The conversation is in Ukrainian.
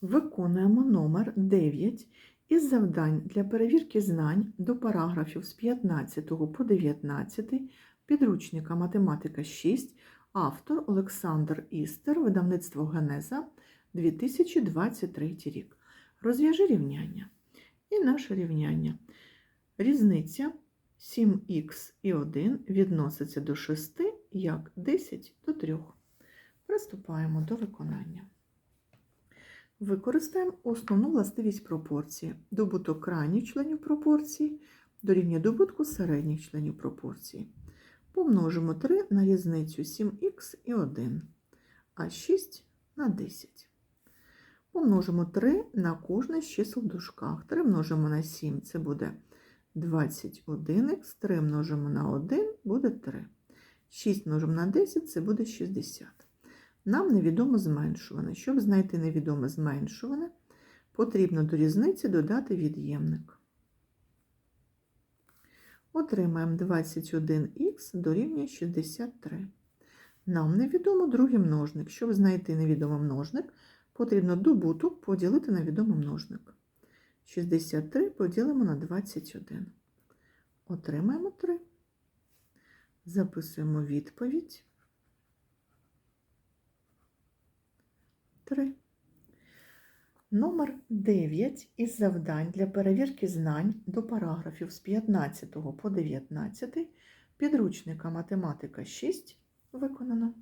Виконуємо номер 9 із завдань для перевірки знань до параграфів з 15 по 19 підручника Математика 6, автор Олександр Істер, видавництво Генеза 2023 рік. Розв'яжи рівняння. І наше рівняння. Різниця 7х і 1 відноситься до 6 як 10 до 3. Приступаємо до виконання. Використаємо основну властивість пропорції. Добуток крайніх членів пропорції дорівнює добутку середніх членів пропорції. Помножимо 3 на різницю 7х і 1, а 6 на 10. Помножимо 3 на кожне з чисел в дужках. 3 множимо на 7, це буде 21х, 3 множимо на 1 буде 3. 6 множимо на 10 це буде 60. Нам невідомо зменшуване. Щоб знайти невідоме зменшуване, потрібно до різниці додати від'ємник. Отримаємо 21х дорівнює 63. Нам невідомо другий множник. Щоб знайти невідомий множник, потрібно добуток поділити на відомий множник. 63 поділимо на 21. Отримаємо 3. Записуємо відповідь. 3. Номер 9 із завдань для перевірки знань до параграфів з 15 по 19 підручника Математика 6 виконано.